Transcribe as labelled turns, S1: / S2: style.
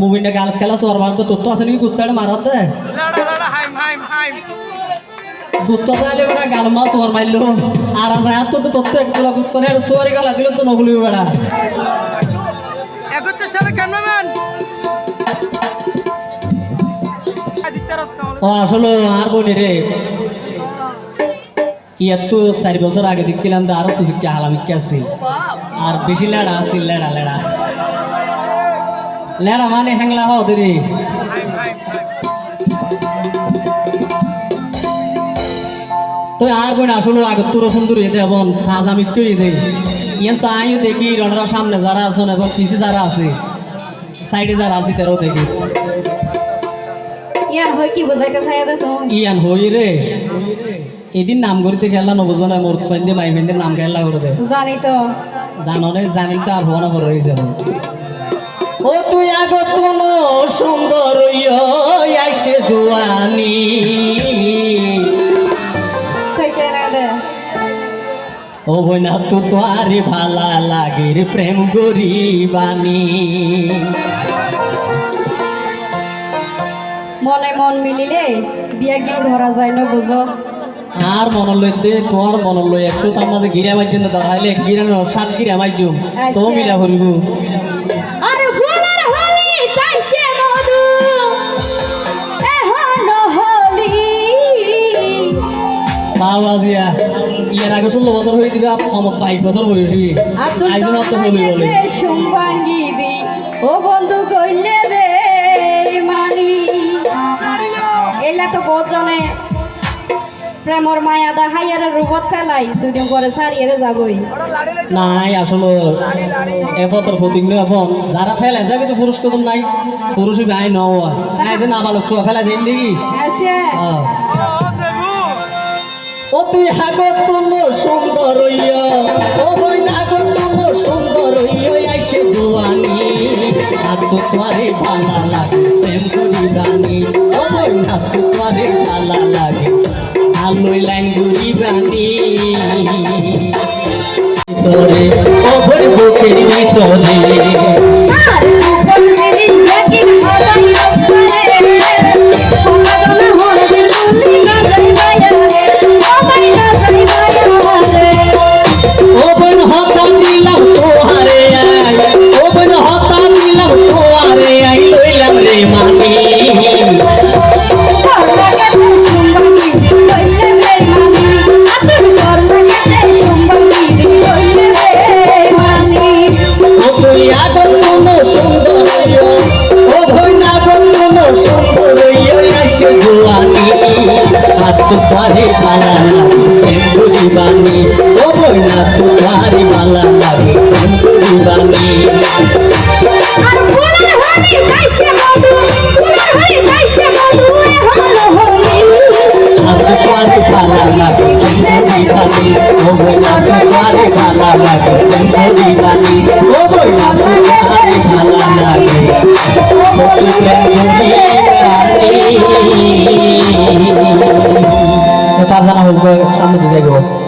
S1: মুভিনে গাল খেলা সোয়ার মারতো তোর তো আছে নাকি? গুস্তাটা মারাত দে গুস্তা চাইলে বেটা গাল মা সোয়ার মারলো। আর আজ তো তোর তো একগুলা গুস্তা নেই সোয়ারি গালা দিল তো নগুলি বেটা।
S2: একত্রের সাথে ক্যামেরাম্যান
S1: ও আসলে আর বলি রে। ইয়ার তো চারি বছর আগে দেখছিলাম তো আরও সুযোগ কে হালামি আছে। আর বেশি লেড়া আছে লেড়া লেড়া। লেড়া মানে হ্যাংলা হও রে
S2: হাইম হাইম
S1: তো আর বোন আসলে আগে তোর সুন্দর এদে এবং আজ আমি তো এদে ইয়ান তো আমিও দেখি রনরা সামনে যারা আছেন এবং পিছে যারা আছে। সাইডে যারা আছে তারাও দেখি।
S3: ইয়ার হয় কি দে তো?
S1: ইয়ান হই রে এদিন নাম করিতে খেলা নবজন মোর ফেন্দে মাই নাম খেলা করে দে।
S3: জানি তো।
S1: জানো নে জানিল তো আর হওয়া না ও তুই আগত সুন্দর আইসে জুয়ানি। ও বইনা তো তোয়ারে ভালা লাগে রে প্রেম গরিবানি
S3: মনে মন মিলিলে বিয়া গিয়ে ধরা যায় না বুঝো?
S1: আর মন লই দে তোর মন লই একশো তার মাঝে গিরা মাইছেন না তাহলে গিরানো সাত গিরা মাইজুম তো
S3: আচ্ছা।
S1: মিলা করিব হয়ে দিবা আমার বাইশ বছর বয়সী।
S3: আব্দুল
S1: আইজ মাত্র বলি বলে।
S3: সুম্বাঙ্গি দি ও বন্ধু কইলে রে মানি। এলা তো বোঝনে প্রেমর মায়া দেখাইয়ার রূপত ফেলাই দুদিন পরে সারিয়ে যাবই।
S1: নাই আসলে এফতর ফতিক নয় এখন যারা ফেলে যা কিন্তু পুরুষ কদম নাই পুরুষই ভাই নওয়া আই যে নাবালক খুয়া ফেলা যাই নাকি
S3: আচ্ছা।
S2: ও
S1: তুই হাগত তুলো লাইন গুড়ি বানি তার জানা বলব সামনে দিয়ে যাব